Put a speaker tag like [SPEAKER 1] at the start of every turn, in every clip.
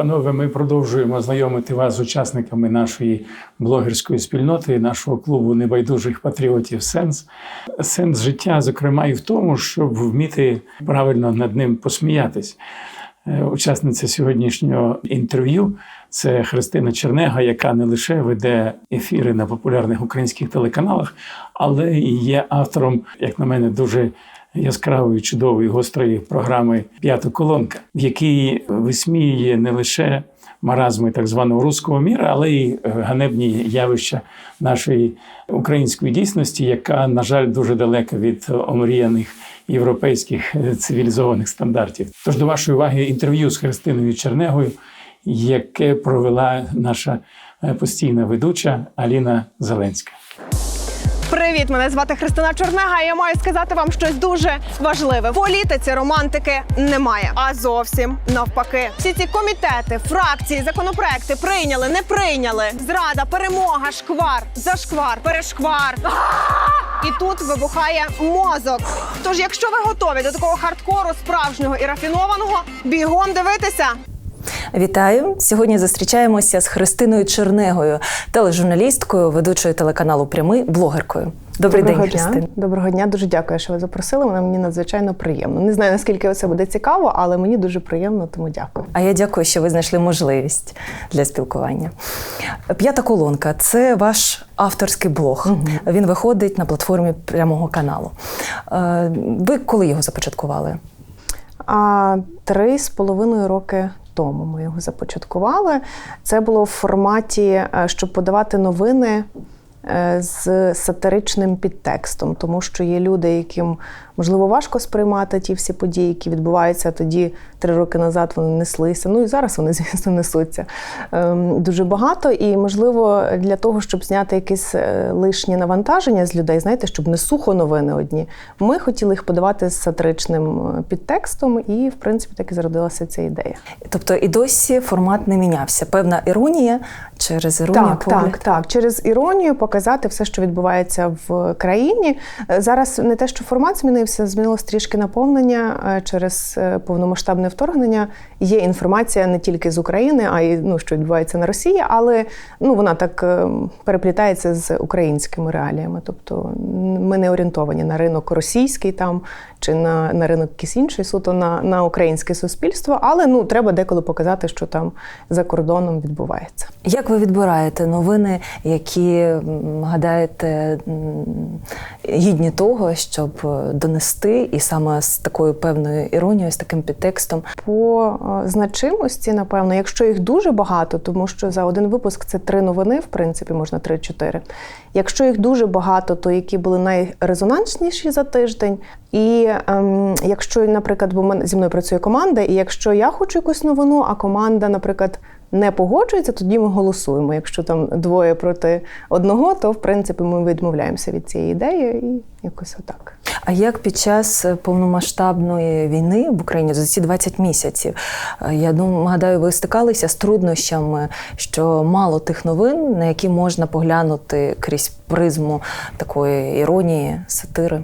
[SPEAKER 1] панове, ми продовжуємо знайомити вас з учасниками нашої блогерської спільноти, нашого клубу небайдужих патріотів Сенс. Сенс життя, зокрема, і в тому, щоб вміти правильно над ним посміятись. Е, Учасниця сьогоднішнього інтерв'ю це Христина Чернега, яка не лише веде ефіри на популярних українських телеканалах, але і є автором, як на мене, дуже яскравої, чудової, гострої програми П'ята колонка, в якій висміює не лише маразми так званого руського міра, але й е, ганебні явища нашої української дійсності, яка, на жаль, дуже далека від омріяних європейських е, цивілізованих стандартів. Тож до вашої уваги інтерв'ю з Христиною Чернегою, яке провела наша е, постійна ведуча Аліна Зеленська.
[SPEAKER 2] Привіт, мене звати Христина Чорнега. і Я маю сказати вам щось дуже важливе. В політиці романтики немає, а зовсім навпаки. Всі ці комітети, фракції, законопроекти прийняли, не прийняли. Зрада, перемога, шквар, зашквар, перешквар. І тут вибухає мозок. Тож, якщо ви готові до такого хардкору справжнього і рафінованого, бігом дивитися.
[SPEAKER 3] Вітаю! Сьогодні зустрічаємося з Христиною Чернегою, тележурналісткою, ведучою телеканалу Прямий, блогеркою. Добрий
[SPEAKER 2] Доброго
[SPEAKER 3] день. Христина.
[SPEAKER 2] Доброго дня, дуже дякую, що ви запросили мене. Мені надзвичайно приємно. Не знаю, наскільки це буде цікаво, але мені дуже приємно, тому дякую.
[SPEAKER 3] А я дякую, що ви знайшли можливість для спілкування. П'ята колонка це ваш авторський блог. Він виходить на платформі прямого каналу. Е, Ви коли його започаткували?
[SPEAKER 2] А три з половиною роки тому ми його започаткували. Це було в форматі, е, щоб подавати новини. Е, З сатиричним підтекстом, тому що є люди, яким можливо важко сприймати ті всі події, які відбуваються. Тоді три роки назад вони неслися. Ну і зараз вони, звісно, несуться ем, дуже багато. І можливо, для того, щоб зняти якесь е, лишнє навантаження з людей, знаєте, щоб не сухо новини одні. Ми хотіли їх подавати з сатиричним е, підтекстом, і в принципі так і зародилася ця ідея.
[SPEAKER 3] Тобто і досі формат не мінявся. Певна іронія через іронію
[SPEAKER 2] Так,
[SPEAKER 3] погляд.
[SPEAKER 2] так, так. Через іронію показати все, що відбувається в країні. Е, Зараз не те, що формат змінився, змінилось трішки наповнення е, через е, повномасштабне вторгнення. Є інформація не тільки з України, а й ну, що відбувається на Росії, але ну вона так переплітається з українськими реаліями. Тобто ми не орієнтовані на ринок російський там чи на, на ринок якийсь інший, суто на, на українське суспільство, але ну треба деколи показати, що там за кордоном відбувається.
[SPEAKER 3] Як ви відбираєте новини, які гадаєте гідні того, щоб е, донести, і саме з такою певною іронією, з таким підтекстом?
[SPEAKER 2] По е, значимості, напевно, якщо їх дуже багато, тому що за один випуск це три новини, в принципі, можна три-чотири. Якщо їх дуже багато, то які були найрезонансніші за тиждень. І ем, якщо, наприклад, бо зі мною працює команда, і якщо я хочу якусь новину, а команда, наприклад, не погоджується, тоді ми голосуємо. Якщо там двоє проти одного, то в принципі ми відмовляємося від цієї ідеї і якось отак.
[SPEAKER 3] А як під час е, повномасштабної війни в Україні за ці 20 місяців, е, я думаю, гадаю, ви стикалися з труднощами, що мало тих новин, на які можна поглянути крізь призму такої іронії, сатири?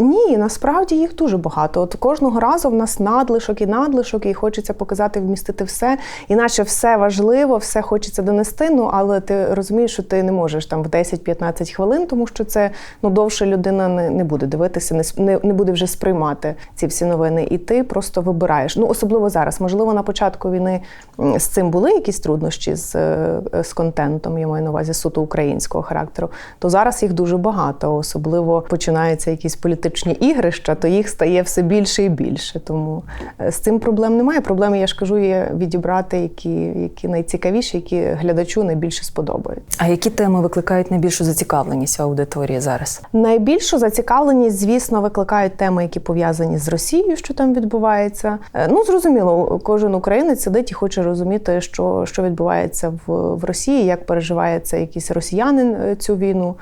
[SPEAKER 2] Ні, насправді їх дуже багато. От кожного разу в нас надлишок і надлишок, і хочеться показати, вмістити все. Іначе все важливо, все хочеться донести. Ну але ти розумієш, що ти не можеш там в 10-15 хвилин, тому що це ну довше людина не, не буде дивитися, не, не, буде вже сприймати ці всі новини. І ти просто вибираєш. Ну особливо зараз. Можливо, на початку війни з цим були якісь труднощі з, е, з контентом, я маю на увазі суто українського характеру. То зараз їх дуже багато, особливо починаються якісь політичні ігрища, то їх стає все більше і більше. Тому е, з цим проблем немає. Проблеми, я ж кажу, є відібрати, які, які найцікавіші, які глядачу найбільше сподобаються.
[SPEAKER 3] А які теми викликають найбільшу зацікавленість в аудиторії зараз?
[SPEAKER 2] Найбільшу зацікавленість, звісно, викликають теми, які пов'язані з Росією, що там відбувається. Е, Ну, зрозуміло, кожен українець сидить і хоче розуміти, що, що відбувається в, в Росії, як переживає це якийсь росіянин е, цю війну.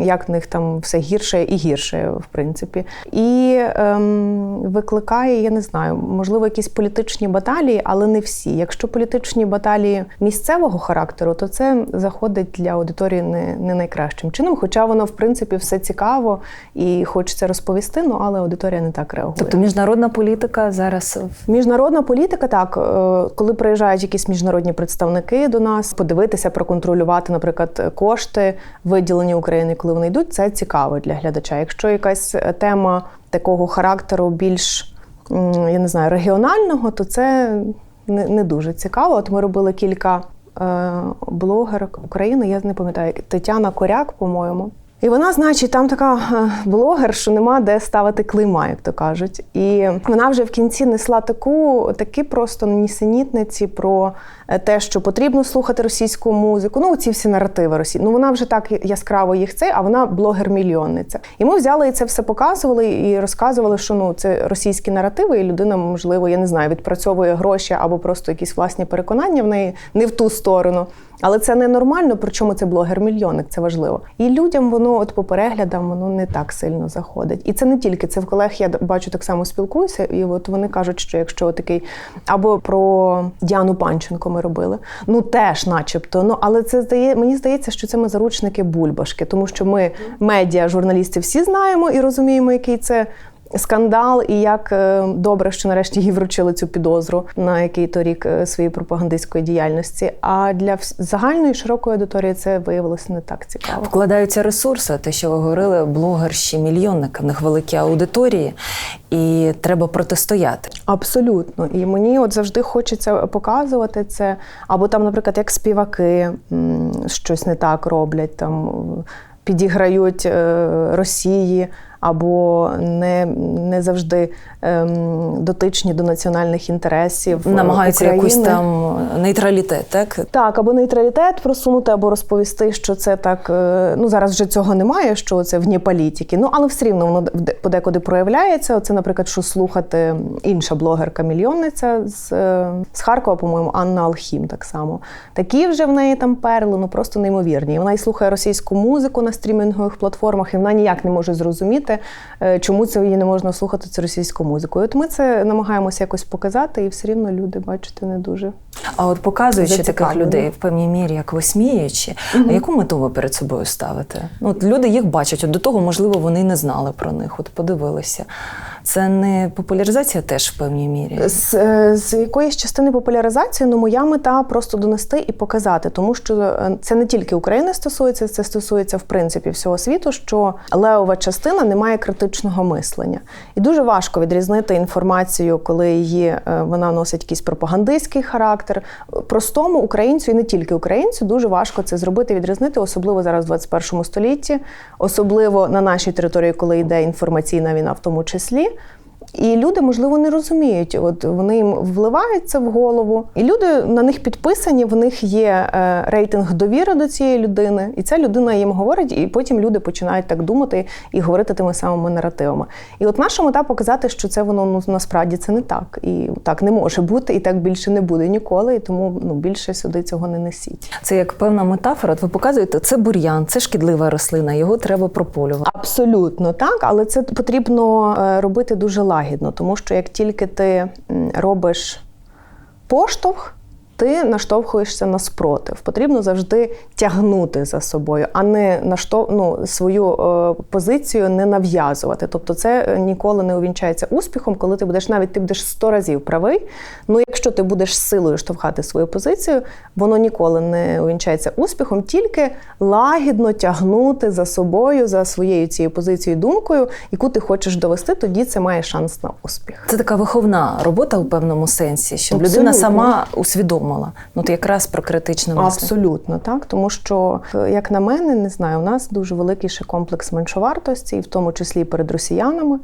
[SPEAKER 2] Як в них там все гірше і гірше, в принципі. І ем, викликає, я не знаю, можливо, якісь політичні баталії, але не всі. Якщо політичні баталії місцевого характеру, то це заходить для аудиторії не, не найкращим чином. Хоча воно, в принципі, все цікаво і хочеться розповісти, ну але аудиторія не так реагує.
[SPEAKER 3] Тобто міжнародна політика зараз
[SPEAKER 2] Міжнародна політика, так, е, коли приїжджають якісь міжнародні представники до нас, подивитися, проконтролювати, наприклад, кошти, виділені Україні, коли вони йдуть, це цікаво для глядача. Якщо якась е, тема такого характеру більш я не знаю, регіонального, то це не, дуже цікаво. От ми робили кілька е, блогерок України, я не пам'ятаю, Тетяна Коряк, по-моєму. І вона, значить, там така е, блогер, що нема де ставити клейма, як то кажуть. І вона вже в кінці несла таку, такі просто нісенітниці про е, те, що потрібно слухати російську музику. Ну, ці всі наративи Росії. Ну вона вже так яскраво їх це, а вона блогер-мільйонниця. І ми взяли і це все показували і розказували, що ну це російські наративи, і людина, можливо, я не знаю, відпрацьовує гроші або просто якісь власні переконання в неї не в ту сторону. Але це ненормально, причому це блогер-мільйонник, це важливо. І людям воно, от по переглядам, воно не так сильно заходить. І це не тільки це в колег. Я бачу так само спілкуюся, і от вони кажуть, що якщо такий або про Діану Панченко ми робили, ну теж, начебто. Ну але це здає, мені здається, що це ми заручники бульбашки, тому що ми медіа, журналісти, всі знаємо і розуміємо, який це скандал, і як е, добре, що нарешті їй вручили цю підозру на який то рік е, своєї пропагандистської діяльності. А для загальної широкої аудиторії це виявилося не так цікаво.
[SPEAKER 3] вкладаються ресурси, те, що ви говорили, блогерші мільйонники, в них великі аудиторії, і треба протистояти.
[SPEAKER 2] Абсолютно. І мені от завжди хочеться показувати це. Або там, наприклад, як співаки щось не так роблять, там підіграють е, Росії, або не, не завжди ем, дотичні до національних інтересів. е,
[SPEAKER 3] Намагаються
[SPEAKER 2] України.
[SPEAKER 3] якийсь там нейтралітет, так?
[SPEAKER 2] Так, або нейтралітет просунути, або розповісти, що це так. е, Ну зараз вже цього немає, що це вні політики. Ну але все рівно воно де- подекуди проявляється. Оце, наприклад, що слухати інша блогерка мільйонниця з, е, з Харкова, по-моєму, Анна Алхім. Так само такі вже в неї там перли, ну просто неймовірні. І Вона і слухає російську музику на стрімінгових платформах, і вона ніяк не може зрозуміти, е, чому це її не можна слухати цю російську музику. І от ми це намагаємося якось показати, і все рівно люди, бачите, не дуже.
[SPEAKER 3] А от показуючи таких
[SPEAKER 2] Зацікавлені.
[SPEAKER 3] людей в певній мірі, як висміюючи, а яку мету ви перед собою ставите? Ну, от люди їх бачать, от до того, можливо, вони не знали про них, от подивилися. Це не популяризація теж в певній мірі.
[SPEAKER 2] З, е, з якоїсь частини популяризації, ну моя мета просто донести і показати, тому що е, це не тільки України стосується, це стосується в принципі всього світу, що левова частина не має критичного мислення. І дуже важко відрізнити інформацію, коли її е, вона носить якийсь пропагандистський характер. Простому українцю і не тільки українцю дуже важко це зробити, відрізнити, особливо зараз в 21 столітті, особливо на нашій території, коли йде інформаційна війна, в тому числі. І люди, можливо, не розуміють. От вони їм вливають це в голову, і люди на них підписані. В них є е, рейтинг довіри до цієї людини, і ця людина їм говорить, і потім люди починають так думати і говорити тими самими наративами. І от наша мета показати, що це воно ну насправді це не так, і так не може бути, і так більше не буде ніколи. І тому ну більше сюди цього не несіть.
[SPEAKER 3] Це як певна метафора. От ви показуєте, це бур'ян, це шкідлива рослина, його треба прополювати.
[SPEAKER 2] Абсолютно так, але це потрібно е, робити дуже лагідно, тому що як тільки ти робиш поштовх, ти наштовхуєшся на спротив. Потрібно завжди тягнути за собою, а не наштов... ну, свою е, позицію не нав'язувати. Тобто, це е, ніколи не увінчається успіхом, коли ти будеш навіть ти будеш сто разів правий. Ну, якщо ти будеш силою штовхати свою позицію, воно ніколи не увінчається успіхом, тільки лагідно тягнути за собою, за своєю цією позицією, думкою, яку ти хочеш довести, тоді це має шанс на успіх.
[SPEAKER 3] Це така виховна робота у певному сенсі, щоб
[SPEAKER 2] Абсолютно.
[SPEAKER 3] людина сама усвідомила. Ну, ти якраз про критичне мислення.
[SPEAKER 2] Абсолютно так, тому що, е, як на мене, не знаю, у нас дуже великий ще комплекс меншовартості, і в тому числі перед росіянами.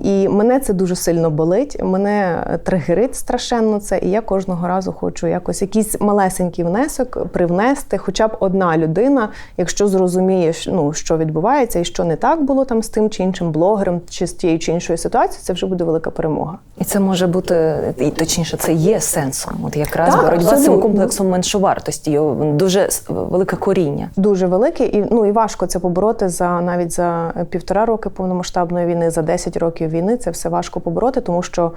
[SPEAKER 2] І мене це дуже сильно болить. Мене тригерить страшенно це. І я кожного разу хочу якось якийсь малесенький внесок привнести, хоча б одна людина, якщо зрозуміє, ну, що відбувається і що не так було там з тим чи іншим блогером, чи з тією чи іншою ситуацією, це вже буде велика перемога.
[SPEAKER 3] І це може бути, і точніше, це є сенсом. От якраз
[SPEAKER 2] Так,
[SPEAKER 3] боротьба з цим комплексом меншовартості, його дуже велике коріння.
[SPEAKER 2] дуже великий, і ну і важко це побороти за навіть за півтора роки повномасштабної війни, за 10 років війни. Це все важко побороти, тому що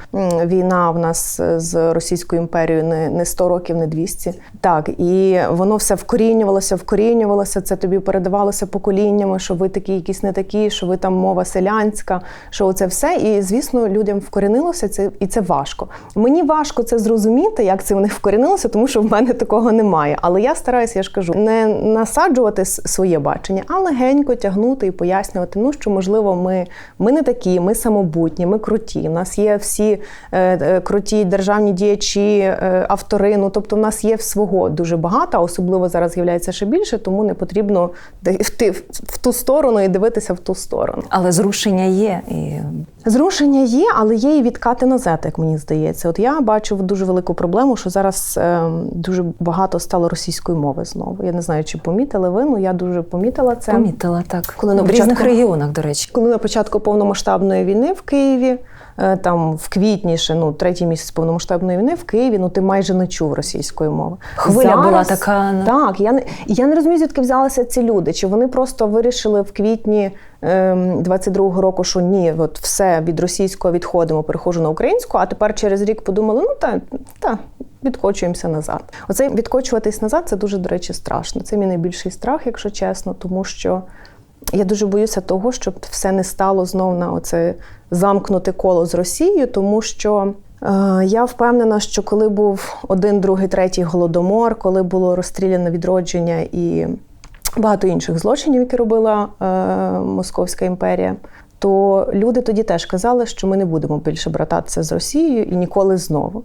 [SPEAKER 2] війна в нас з Російською імперією не, не 100 років, не 200. Так, і воно все вкорінювалося, вкорінювалося. Це тобі передавалося поколіннями, що ви такі, якісь не такі, що ви там мова селянська, що це все. І звісно, людям вкорінилося це, і це важко. Мені важко це зрозуміти, як це в них вкорінилося, тому що в мене такого немає. Але я стараюся, я ж кажу, не насаджувати своє бачення, а легенько тягнути і пояснювати, ну що можливо, ми, ми не такі, ми самобутні, ми круті. У нас є всі е, е, круті державні діячі, е, автори. Ну тобто, в нас є свого дуже багато, особливо зараз з'являється ще більше, тому не потрібно йти в ту сторону і дивитися в ту сторону.
[SPEAKER 3] Але зрушення є. І
[SPEAKER 2] Зрушення є, але є і відкати назад, як мені здається. От я бачу дуже велику проблему, що зараз е, дуже багато стало російської мови знову. Я не знаю, чи помітили ви, але я дуже помітила це.
[SPEAKER 3] помітила так.
[SPEAKER 2] Коли на
[SPEAKER 3] в різних регіонах, до речі.
[SPEAKER 2] Коли на початку повномасштабної війни в Києві, там в квітні, ще ну третій місяць повномасштабної війни в Києві, ну ти майже не чув російської мови.
[SPEAKER 3] Хвиля була така, ну.
[SPEAKER 2] Так, я не я не розумію, звідки взялися ці люди. Чи вони просто вирішили в квітні ем, 22-го року, що ні, от все від російського відходимо, переходжу на українську, а тепер через рік подумали, ну та, та відкочуємося назад. Оце відкочуватись назад це дуже, до речі, страшно. Це мій найбільший страх, якщо чесно, тому що. Я дуже боюся того, щоб все не стало знов на оце замкнуте коло з Росією, тому що е, я впевнена, що коли був один, другий, третій голодомор, коли було розстріляне відродження і багато інших злочинів, які робила е, Московська імперія, то люди тоді теж казали, що ми не будемо більше брататися з Росією і ніколи знову.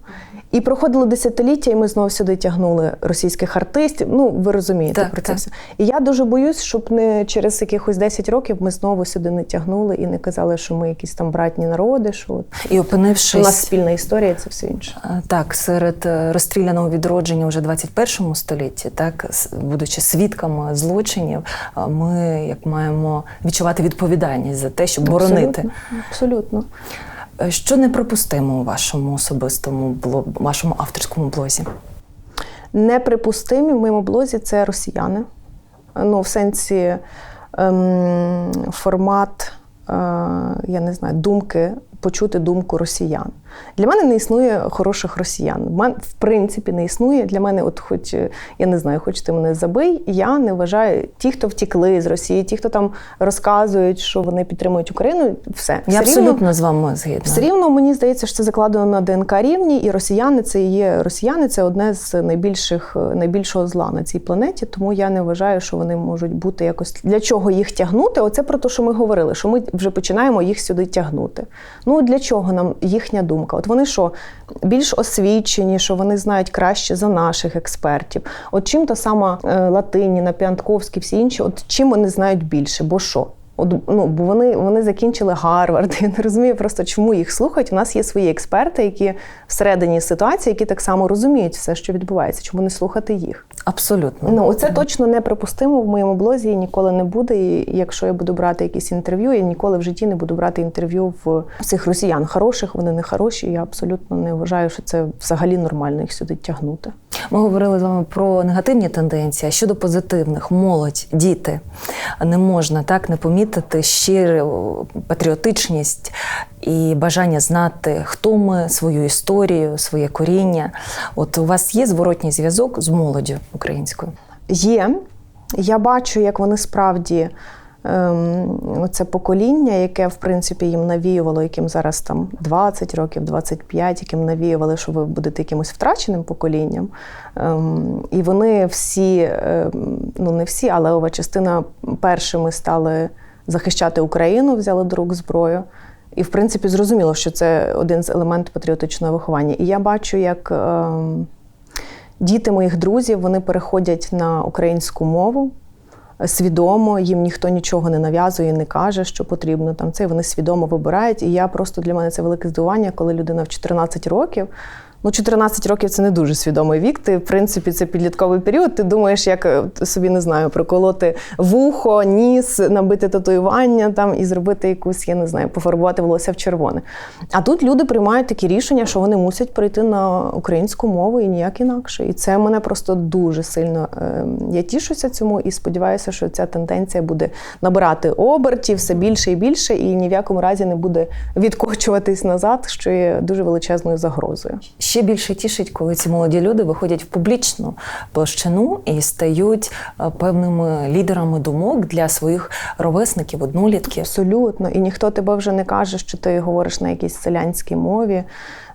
[SPEAKER 2] І проходило десятиліття, і ми знову сюди тягнули російських артистів. Ну, ви розумієте
[SPEAKER 3] Так,
[SPEAKER 2] про це
[SPEAKER 3] так.
[SPEAKER 2] все. І я дуже боюсь, щоб не через якихось 10 років ми знову сюди не тягнули і не казали, що ми якісь там братні народи, що от
[SPEAKER 3] І
[SPEAKER 2] у нас спільна історія, це все інше.
[SPEAKER 3] Так, серед е, розстріляного відродження вже 21 столітті, так, будучи свідками злочинів, ми як маємо відчувати відповідальність за те, щоб боронити.
[SPEAKER 2] Абсолютно. Абсолютно.
[SPEAKER 3] Е, Що неприпустимо у вашому особистому бло- вашому авторському блозі?
[SPEAKER 2] Неприпустимі в моєму блозі це росіяни. Ну, в сенсі ем, формат, е, я не знаю, думки, почути думку росіян. Для мене не існує хороших росіян. В в принципі, не існує. Для мене, от хоч е, я не знаю, хоч ти мене забий. Я не вважаю ті, хто втікли з Росії, ті, хто там розказують, що вони підтримують Україну, все.
[SPEAKER 3] Я
[SPEAKER 2] Все рівно-
[SPEAKER 3] абсолютно з вами згідна.
[SPEAKER 2] все рівно мені здається, що це закладено на ДНК рівні, і росіяни це є росіяни, це одне з найбільших найбільшого зла на цій планеті. Тому я не вважаю, що вони можуть бути якось для чого їх тягнути. Оце про те, що ми говорили, що ми вже починаємо їх сюди тягнути. Ну для чого нам їхня думка? От вони що більш освічені, що вони знають краще за наших експертів. От чим та сама е, Латиніна, Піантковський, всі інші, от чим вони знають більше? Бо що? От, ну, бо вони, вони закінчили Гарвард. Я не розумію просто, чому їх слухають. У нас є свої експерти, які всередині ситуації, які так само розуміють все, що відбувається. Чому не слухати їх?
[SPEAKER 3] Абсолютно.
[SPEAKER 2] Ну, це точно неприпустимо в моєму блозі і ніколи не буде. І якщо я буду брати якісь інтерв'ю, я ніколи в житті не буду брати інтерв'ю в цих росіян. Хороших, вони не хороші. Я абсолютно не вважаю, що це взагалі нормально їх сюди тягнути.
[SPEAKER 3] Ми говорили з вами про негативні тенденції, а щодо позитивних, молодь, діти. Не можна так не помітити щиру патріотичність і бажання знати, хто ми, свою історію, своє коріння. От у вас є зворотній зв'язок з молоддю українською?
[SPEAKER 2] Є. Я бачу, як вони справді. Ем, це покоління, яке в принципі їм навіювало, яким зараз там 20 років, 25, яким навіювали, що ви будете якимось втраченим поколінням. Ем, і вони всі, ем, ну не всі, але ова частина першими стали захищати Україну, взяли до зброю. І, в принципі, зрозуміло, що це один з елементів патріотичного виховання. І я бачу, як діти моїх друзів вони переходять на українську мову. Свідомо, їм ніхто нічого не нав'язує, не каже, що потрібно там це. Вони свідомо вибирають. І я просто для мене це велике здивування, коли людина в 14 років. Ну, 14 років це не дуже свідомий вік. Ти, в принципі, це підлітковий період. Ти думаєш, як е, собі не знаю, проколоти вухо, ніс, набити татуювання там і зробити якусь, я не знаю, пофарбувати волосся в червоне. А тут люди приймають такі рішення, що вони мусять перейти на українську мову і ніяк інакше. І це мене просто дуже сильно. е, Я тішуся цьому і сподіваюся, що ця тенденція буде набирати обертів все більше і більше, і ні в якому разі не буде відкочуватись назад, що є дуже величезною загрозою.
[SPEAKER 3] Ще більше тішить, коли ці молоді люди виходять в публічну площину і стають е, певними лідерами думок для своїх ровесників, однолітків.
[SPEAKER 2] Абсолютно. І ніхто тебе вже не каже, що ти говориш на якійсь селянській мові.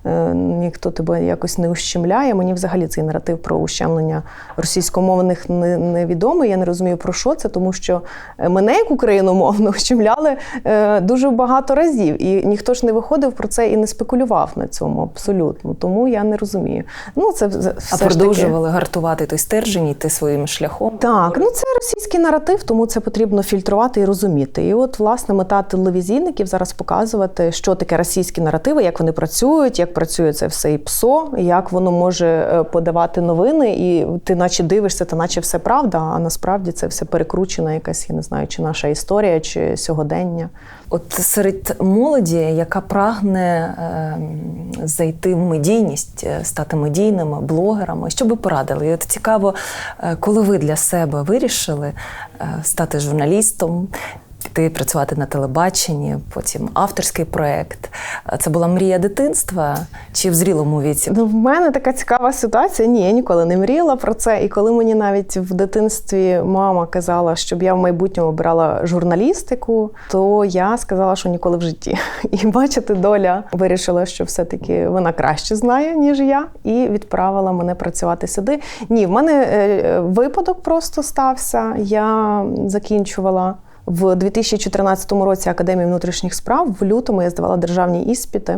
[SPEAKER 2] Е, Ніхто тебе якось не ущемляє. Мені взагалі цей наратив про ущемлення російськомовних не- невідомий. Я не розумію про що це, тому що е, мене, як україномовну, ущемляли е, дуже багато разів. І ніхто ж не виходив про це і не спекулював на цьому абсолютно. Тому я не розумію. Ну це все
[SPEAKER 3] А
[SPEAKER 2] ж таки-
[SPEAKER 3] продовжували гартувати той стержень, йти своїм шляхом.
[SPEAKER 2] так, ну це російський наратив, тому це потрібно фільтрувати і розуміти. І от, власне, мета телевізійників зараз показувати, що таке російські наративи, як вони працюють, як працює це все і ПСО, як воно може е, подавати новини, і ти наче дивишся, та наче все правда, а насправді це все перекручена якась, я не знаю, чи наша історія, чи сьогодення.
[SPEAKER 3] От серед молоді, яка прагне е, зайти в медійність, е, стати медійними блогерами, що би порадили? І От цікаво, е, коли ви для себе вирішили стати журналістом. Піти працювати на телебаченні, потім авторський проєкт. Е, Це була мрія дитинства чи в зрілому віці?
[SPEAKER 2] Ну, в мене така цікава ситуація. Ні, я ніколи не мріяла про це. І коли мені навіть в дитинстві мама казала, щоб я в майбутньому обирала журналістику, то я сказала, що ніколи в житті. І бачите, доля вирішила, що все-таки вона краще знає, ніж я, і відправила мене працювати сюди. Ні, в мене е, випадок просто стався. Я закінчувала. В 2014 році Академії внутрішніх справ в лютому я здавала державні іспити.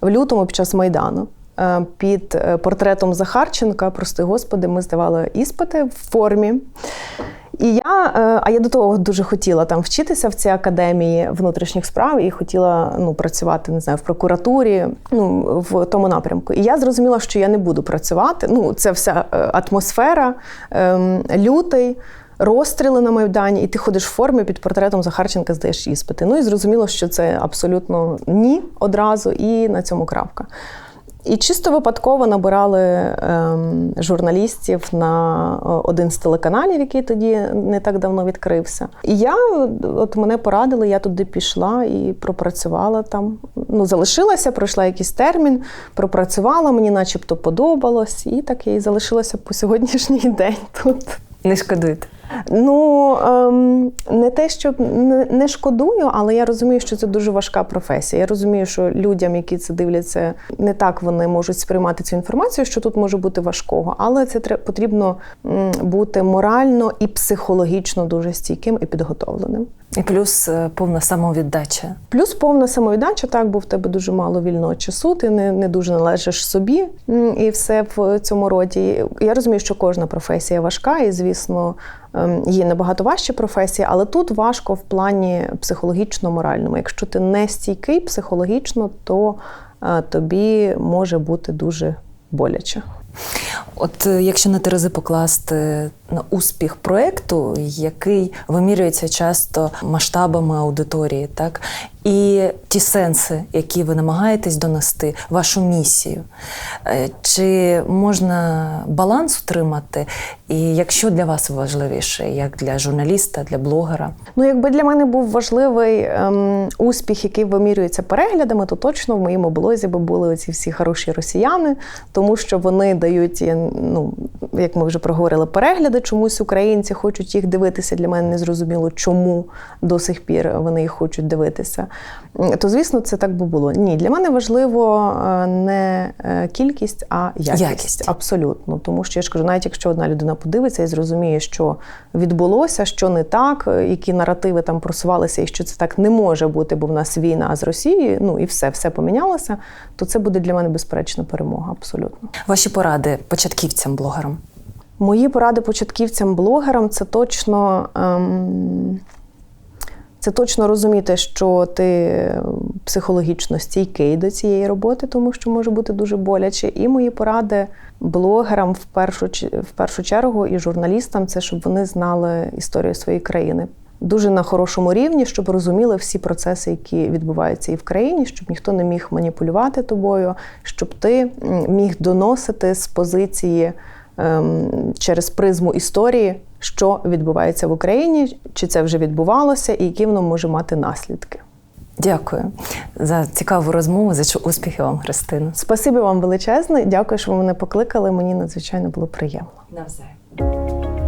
[SPEAKER 2] В лютому під час Майдану е, під е, портретом Захарченка, прости господи, ми здавали іспити в формі. І я, е, а я до того дуже хотіла там вчитися в цій академії внутрішніх справ і хотіла ну, працювати не знаю, в прокуратурі, ну в тому напрямку. І я зрозуміла, що я не буду працювати. Ну, це вся атмосфера, ем, лютий. Розстріли на Майдані, і ти ходиш в формі під портретом Захарченка, здаєш іспити. Ну і зрозуміло, що це абсолютно ні одразу, і на цьому крапка. І чисто випадково набирали ем, журналістів на один з телеканалів, який тоді не так давно відкрився. І я от мене порадили, я туди пішла і пропрацювала там. Ну, залишилася, пройшла якийсь термін, пропрацювала, мені начебто подобалось, і так я і залишилася по сьогоднішній день тут.
[SPEAKER 3] Не шкодуєте.
[SPEAKER 2] Ну ем, не те, що не, шкодую, але я розумію, що це дуже важка професія. Я розумію, що людям, які це дивляться, не так вони можуть сприймати цю інформацію, що тут може бути важкого, але це треба потрібно бути морально і психологічно дуже стійким і підготовленим.
[SPEAKER 3] Плюс е, повна самовіддача.
[SPEAKER 2] Плюс повна самовіддача, так, бо в тебе дуже мало вільного часу, ти не, не дуже належиш собі і все в цьому роді. Я розумію, що кожна професія важка, і, звісно, ем, є набагато важчі професії, але тут важко в плані психологічно-моральному. Якщо ти не стійкий психологічно, то е, тобі може бути дуже боляче.
[SPEAKER 3] От е, якщо на терези покласти на успіх проєкту, який вимірюється часто масштабами аудиторії, так і ті сенси, які ви намагаєтесь донести, вашу місію, е, чи можна баланс утримати? І якщо для вас важливіше, як для журналіста, для блогера?
[SPEAKER 2] Ну, якби для мене був важливий ем, успіх, який вимірюється переглядами, то точно в моєму блозі би були оці всі хороші росіяни, тому що вони дають, ну як ми вже проговорили, перегляди. Чомусь українці хочуть їх дивитися. Для мене не зрозуміло, чому до сих пір вони їх хочуть дивитися. То звісно, це так би було. Ні, для мене важливо е, не е, кількість, а якість.
[SPEAKER 3] Якість.
[SPEAKER 2] Абсолютно. Тому що я ж кажу, навіть якщо одна людина подивиться і зрозуміє, що відбулося, що не так, е, які наративи там просувалися, і що це так не може бути, бо в нас війна з Росією, ну і все, все помінялося, то це буде для мене безперечна перемога. Абсолютно.
[SPEAKER 3] Ваші поради початківцям блогерам?
[SPEAKER 2] Мої поради початківцям-блогерам це точно. Ем, це точно розуміти, що ти психологічно стійкий до цієї роботи, тому що може бути дуже боляче. І мої поради блогерам в першу, в першу чергу і журналістам це щоб вони знали історію своєї країни. Дуже на хорошому рівні, щоб розуміли всі процеси, які відбуваються і в країні, щоб ніхто не міг маніпулювати тобою, щоб ти міг доносити з позиції ем, через призму історії, що відбувається в Україні, чи це вже відбувалося, і які воно може мати наслідки.
[SPEAKER 3] Дякую за цікаву розмову. За успіхи вам, Христина.
[SPEAKER 2] Спасибі вам величезне. Дякую, що ви мене покликали. Мені надзвичайно було приємно.
[SPEAKER 3] Навзаєм.